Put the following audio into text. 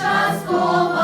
час ховає.